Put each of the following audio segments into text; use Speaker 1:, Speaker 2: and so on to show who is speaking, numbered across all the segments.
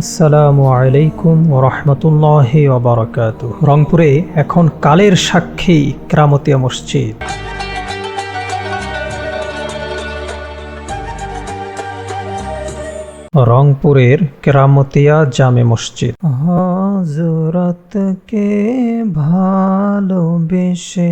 Speaker 1: আসসালামু আলাইকুম রহমতুল্লাহ ওবরাকাত রংপুরে এখন কালের সাক্ষী ক্রামতীয় মসজিদ। রংপুরের কেরামতিয়া জামে মসজিদ। হজরতকে ভালোবেসে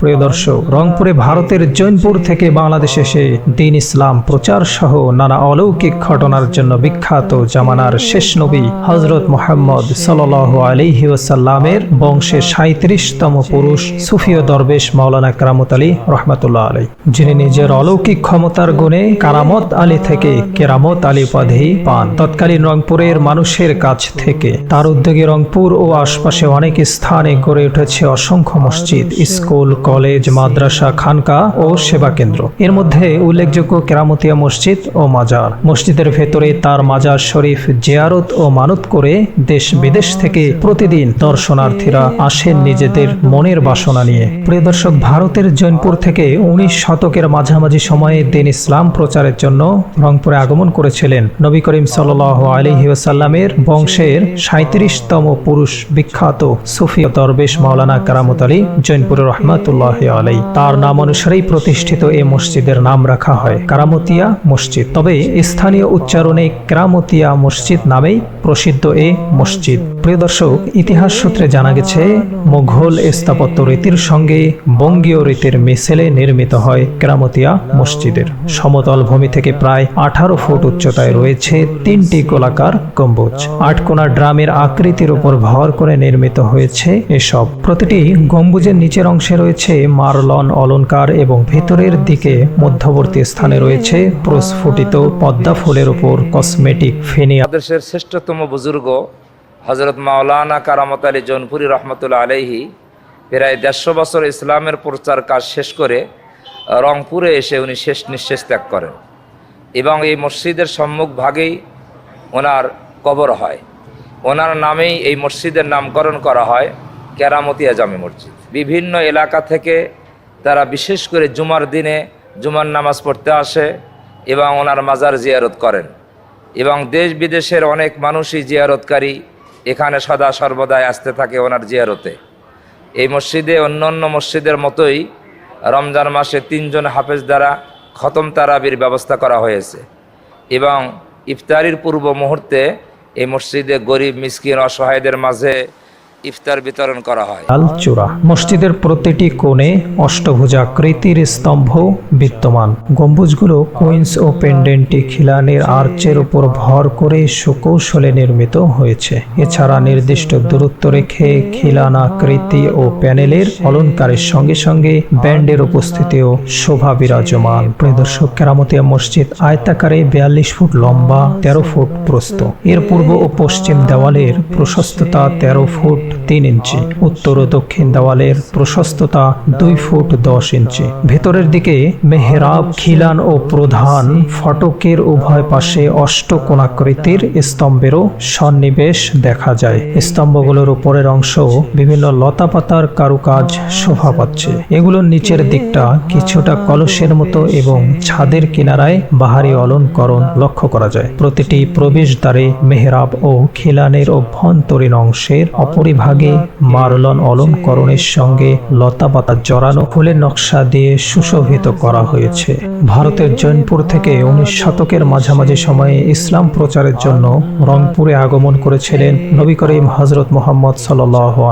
Speaker 1: প্রিয় দর্শক রংপুরে ভারতের জৈনপুর থেকে বাংলাদেশে এসে দিন ইসলাম প্রচার সহ নানা অলৌকিক ঘটনার জন্য বিখ্যাত জামানার শেষ নবী হজরত মোহাম্মদ সাল আলিহি ওসাল্লামের বংশে সাঁত্রিশতম পুরুষ সুফিয় দরবেশ মাওলানা কারামত আলী রহমতুল্লাহ আলী যিনি নিজের অলৌকিক ক্ষমতার গুণে কারামত আলী থেকে কেরামত আলী উপাধি পান। তৎকালীন রংপুরের মানুষের কাছ থেকে। তার উদ্যোগে রংপুর ও আশপাশে অনেক স্থানে গড়ে উঠেছে অসংখ্য মসজিদ, স্কুল, কলেজ, মাদ্রাসা খানকা ও সেবা কেন্দ্র। এর মধ্যে উল্লেখযোগ্য কেরামতিয়া মসজিদ ও মাজার। মসজিদের ভেতরে তার মাজার শরীফ জিয়ারত ও মানত করে দেশ বিদেশ থেকে প্রতিদিন দর্শনার্থীরা আসেন নিজেদের মনের বাসনা নিয়ে। প্রিয় দর্শক, ভারতের জৈনপুর থেকে উনিশ শতকের মাঝামাঝি সময়ে দিন ইসলাম প্রচারের জন্য রংপুরে আগমন করেছিলেন। নবী করিম সাল আলহি ওসাল্লামের বংশের সাঁত্রিশতম পুরুষ বিখ্যাত সুফি দরবেশ মাওলানা কারামত আলী জৈনপুরের রহমাতুল্লাহ আলাই তার নাম অনুসারেই প্রতিষ্ঠিত এই মসজিদের নাম রাখা হয়, কারামতিয়া মসজিদ। তবে স্থানীয় উচ্চারণে কেরামতিয়া মসজিদ নামেই প্রসিদ্ধ এ মসজিদ। প্রিয় দর্শক, ইতিহাস সূত্রে জানা গেছে, মুঘল স্থাপত্য রীতির সঙ্গে বঙ্গীয় রীতির মিশেলে নির্মিত হয় কেরামতিয়া মসজিদের। সমতল ভূমি থেকে প্রায় আঠারো ফুট উচ্চতায় রয়েছে তিনটি গোলাকার গম্বুজ। আটকোনা ড্রামের আকৃতির উপর ভর করে নির্মিত হয়েছে এসব। প্রতিটি গম্বুজের নিচের অংশে রয়েছে মারলন অলংকার এবং ভেতরের দিকে মধ্যবর্তী স্থানে রয়েছে প্রস্ফুটিত পদ্মা ফুলের উপর কসমেটিক ফিনিয়া।
Speaker 2: দেশের শ্রেষ্ঠতম বুজুর্গ হজরত মাওলানা কারামত আলী জনপুরি রহমতুল্লা আলহি প্রায় দেড়শো বছর ইসলামের প্রচার কাজ শেষ করে রংপুরে এসে উনি শেষ নিঃশেষ ত্যাগ করেন। এবং এই মসজিদের সম্মুখ ভাগেই ওনার কবর হয়। ওনার নামেই এই মসজিদের নামকরণ করা হয় কেরামতিয়া জামে মসজিদ। বিভিন্ন এলাকা থেকে তারা বিশেষ করে জুমার দিনে জুমার নামাজ পড়তে আসে এবং ওনার মাজার জিয়ারত করেন। এবং দেশ বিদেশের অনেক মানুষই জিয়ারতকারী এখানে সদা সর্বদাই আসতে থাকে ওনার জিয়ারতে। এই মসজিদে অন্য অন্য মসজিদের মতোই রমজান মাসে তিনজন হাফেজ দ্বারা খতম তারাবির ব্যবস্থা করা হয়েছে। এবং ইফতারির পূর্ব মুহূর্তে এই মসজিদে গরিব, মিসকিন, অসহায়দের মাঝে ইফতার বিতরণ করা হয়।
Speaker 1: লাল চূড়া মসজিদের প্রতিটি কোণে অষ্টভুজাকৃতির স্তম্ভ বিদ্যমান। গম্বুজগুলো কুইন্স ও পেন্ডেন্টি খিলানের আর্চের উপর ভর করে সুকৌশলে নির্মিত হয়েছে। এছাড়া নির্দিষ্ট দূরত্ব রেখে খিলান আকৃতি ও প্যানেলের অলঙ্কারের সঙ্গে সঙ্গে ব্যান্ডের উপস্থিতিও শোভা বিরাজমান। প্রদর্শক কেরামতিয়া মসজিদ আয়তাকারে বিয়াল্লিশ ফুট লম্বা, তেরো ফুট প্রস্থ। এর পূর্ব ও পশ্চিম দেওয়ালের প্রশস্ততা তেরো ফুট তিন ইঞ্চি। উত্তর ও দক্ষিণ দেওয়ালের প্রশস্ততা দুই ফুট দশ ইঞ্চি। ভেতরের দিকে মেহরাব, খিলান ও প্রধান ফটকের উভয় পাশে অষ্টকোণাকৃতির স্তম্ভেরও সন্নিবেশ দেখা যায়। স্তম্ভগুলোর উপরের অংশ বিভিন্ন লতাপাতার কারুকাজ শোভা পাচ্ছে। এগুলোর নিচের দিকটা কিছুটা কলসের মতো এবং ছাদের কিনারায় বাহারি অলঙ্করণ লক্ষ্য করা যায়। প্রতিটি প্রবেশদ্বারে মেহরাব ও খিলানের অভ্যন্তরীণ অংশের অপরিভাগে মারলন অলঙ্করণের সঙ্গে লতাপাতা জড়ানো ফুলের নকশা দিয়ে সুশোভিত করা হয়েছে। ভারতের জৈনপুর থেকে উনিশ শতকের মাঝামাঝি সময়ে ইসলাম প্রচারের জন্য রংপুরে আগমন করেছিলেন নবী করিম হজরত মোহাম্মদ সাল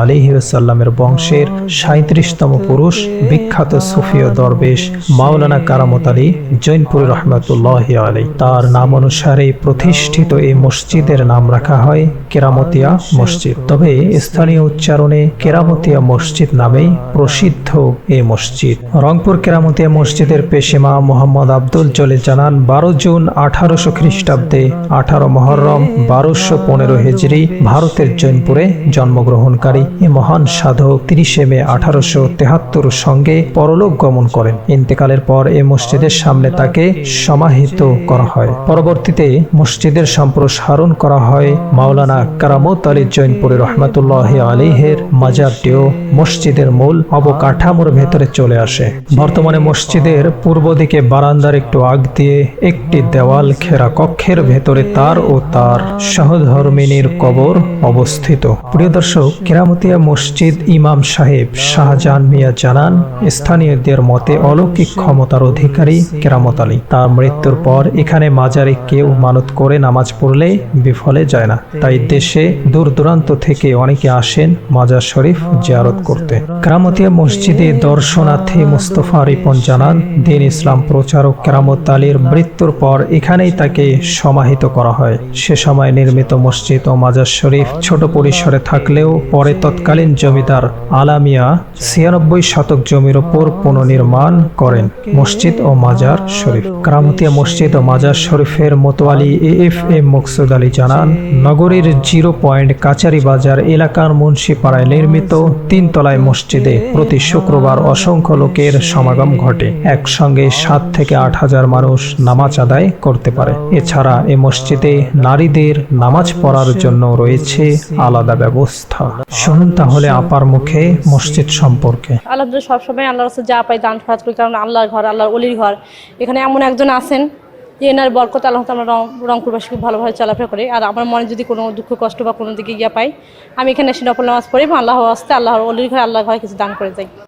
Speaker 1: আলিহি সাল্লামের বংশের সাঁত্রিশতম পুরুষ বিখ্যাত সুফিয় দরবেশ মাওলানা কারামত আলী জৈনপুর রহমতুল্লাহ আলী তার নাম অনুসারে প্রতিষ্ঠিত এই মসজিদের নাম রাখা হয় কেরামতিয়া মসজিদ। তবে স্থানীয় উচ্চারণে কেরামতিয়া মসজিদ নামেই প্রসিদ্ধ এ মসজিদ। রংপুর কেরামতিয়া মসজিদের পেশেমা মোহাম্মদ আব্দুল জলিল জানান, বারো জুন আঠারোশো খ্রিস্টাব্দে আঠারো মহরম বারোশো পনেরো হেজরি ভারতের জৈনপুরে জন্মগ্রহণকারী এ মহান সাধক তিরিশে মে আঠারোশো তেহাত্তর সঙ্গে পরলোক গমন করেন। ইন্তেকালের পর এ মসজিদের সামনে তাকে সমাহিত করা হয়। পরবর্তীতে মসজিদের সম্প্রসারণ করা হয় মাওলানা কারামত আলী জৈনপুরে রহমাতুল্লাহ রহমতুল্লাহ আলিহের মাজারটিও মসজিদের মূল অবকাঠামোর ভেতরে চলে আসে। বর্তমানে মসজিদের পূর্ব দিকে বারান্দার একটু আগ দিয়ে একটি দেওয়াল ঘেরা কক্ষের ভেতরে তার ও তার সহধর্মিনীর কবর অবস্থিত। প্রিয় দর্শক, কেরামতিয়া মসজিদ ইমাম সাহেব শাহজাহান মিয়া জানান, স্থানীয়দের মতে অলৌকিক ক্ষমতার অধিকারী কেরামত আলী। তার মৃত্যুর পর এখানে মাজারে কেউ মানত করে নামাজ পড়লে বিফলে যায় না। তাই দেশে দূর দূরান্ত থেকে অনেকে আসেন মাজার শরীফ জিয়ারত করতে। কেরামতিয়া মসজিদে দর্শনার্থী মুস্তফা রিপন জানান, দিন ইসলাম প্রচারক কেরামত আলীর মৃত্যুর পর এখানেই তাকে সমাহিত করা হয়। সে সময় নির্মিত মসজিদ ও মাজার শরীফ ছোট পরিসরে থাকলেও পরে তৎকালীন জমিদার আলামিয়া ছিয়ানব্বই শতক জমির ওপর পুনর্নির্মাণ করেন মসজিদ ও মাজার শরীফ। কারামতিয়া মসজিদ ও মাজার শরীফের মোতোয়ালি A F M Maksud Ali জানান, নগরীর জিরো পয়েন্ট কাচারি বাজার এলাকার মুন্সিপাড়ায় নির্মিত তিনতলায় মসজিদে প্রতি শুক্রবার অসংখ্য লোকের সমাগম ঘটে। একসঙ্গে সাত থেকে আট হাজার মানুষ নামাজ আদায় করতে পারে। এছাড়া এ মসজিদে নারীদের নামাজ পড়ার জন্য রয়েছে আলাদা ব্যবস্থা। শুনুন তাহলে আপার মুখে মসজিদ সম্পর্কে।
Speaker 3: আল্লাহ সবসময় আল্লাহ যা পাই দান খরচ করি, কারণ আল্লাহর ঘর, আল্লাহর অলির ঘর। এখানে এমন একজন আছেন যে এনার বরকত, আল্লাহ আমরা খুব ভালোভাবে চলাফেরা করি। আর আমার মনে যদি কোনো দুঃখ, কষ্ট বা কোনো দিকে গিয়া পাই আমি এখানে এসে নফল নামাজ পড়ি এবং আল্লাহ আসতে আল্লাহর অলির ঘরে আল্লাহ ঘরে কিছু দান করে যাই।